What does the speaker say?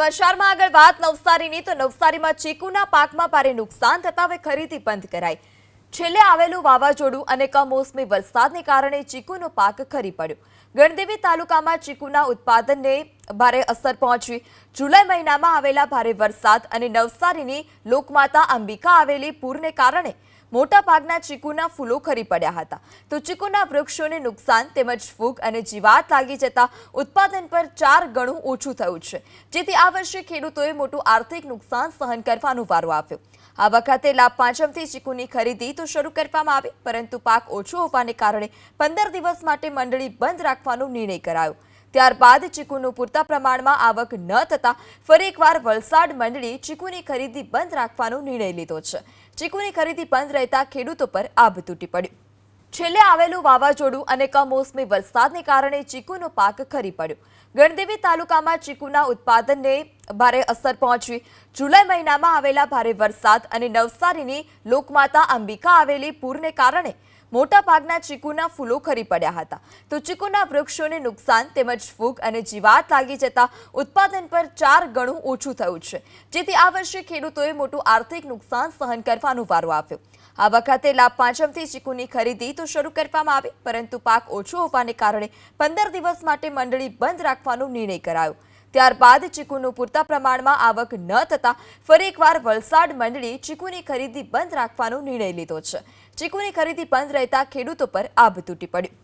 સમાચારમાં આગળ વાત, નવસારીની તો નવસારીમાં ચીકુના પાકમાં ભારે નુકસાન થતા હવે ખરીદી બંધ કરાઈ. છેલ્લે આવેલું વાવાઝોડું અને કમોસમી વરસાદને કારણે ચીકુનો પાક ખરી પડ્યો. ગણદેવી તાલુકામાં ચીકુના ઉત્પાદનને ભારે અસર પહોંચી. જુલાઈ મહિનામાં આવેલા ભારે વરસાદ અને નવસારીની લોકમાતા અંબિકા આવેલી પૂરને કારણે મોટાભાગના ચીકુના ફૂલો ખરી પડ્યા હતા. તો ચીકુના વૃક્ષોને નુકસાન તેમજ ફૂગ અને જીવાત લાગી જતા ઉત્પાદન પર ચાર ગણું ઓછું થયું છે. જેથી આ વર્ષે ખેડૂતોએ મોટું આર્થિક નુકસાન સહન કરવાનો વારો આવ્યો. આ વખતે લાભ પાંચમથી ચીકુની ખરીદી તો શરૂ કરવામાં આવી, પરંતુ પાક ઓછો હોવાને કારણે પંદર દિવસ માટે મંડળી બંધ રાખવાનો નિર્ણય કરાયો. ત્યારબાદ ચીકુનું પૂરતા પ્રમાણમાં આવક ન થતાં ફરી એકવાર વલસાડ મંડળી ચીકુની ખરીદી બંધ રાખવાનો નિર્ણય લીધો છે. ચીકુની ખરીદી બંધ રહેતા ખેડૂતો પર આભ તૂટી પડ્યું. છેલ્લે આવેલું વાવાઝોડું અને કમોસમી વરસાદને કારણે ચીકુનો પાક ખરી પડ્યો. ગણદેવી તાલુકામાં ચીકુના ઉત્પાદનને ભારે અસર પહોંચી. જુલાઈ મહિનામાં આવેલા ભારે વરસાદ અને નવસારીની લોકમાતા અંબિકા આવેલી પૂરને કારણે મોટાભાગના ચીકુના ફૂલો ખરી પડ્યા હતા. તો ચીકુના વૃક્ષોને નુકસાન તેમજ ફૂગ અને જીવાત લાગી જતા ઉત્પાદન પર ચાર ગણું ઓછું થયું છે. જેથી આ વર્ષે ખેડૂતોએ મોટું આર્થિક નુકસાન સહન કરવાનો વારો આવ્યો. આ વખતે લાભ પાંચમથી ચીકુની ખરીદી તો શરૂ કરવામાં આવી, પરંતુ પાક ઓછો હોવાને કારણે પંદર દિવસ માટે મંડળી બંધ રાખવાનો નિર્ણય કરાયો. ત્યારબાદ ચીકુનું પૂરતા પ્રમાણમાં આવક ન થતાં ફરી એકવાર વલસાડ મંડળી ચીકુની ખરીદી બંધ રાખવાનો નિર્ણય લીધો છે. ચીકુની ખરીદી બંધ રહેતા ખેડૂતો પર આભ તૂટી પડ્યું.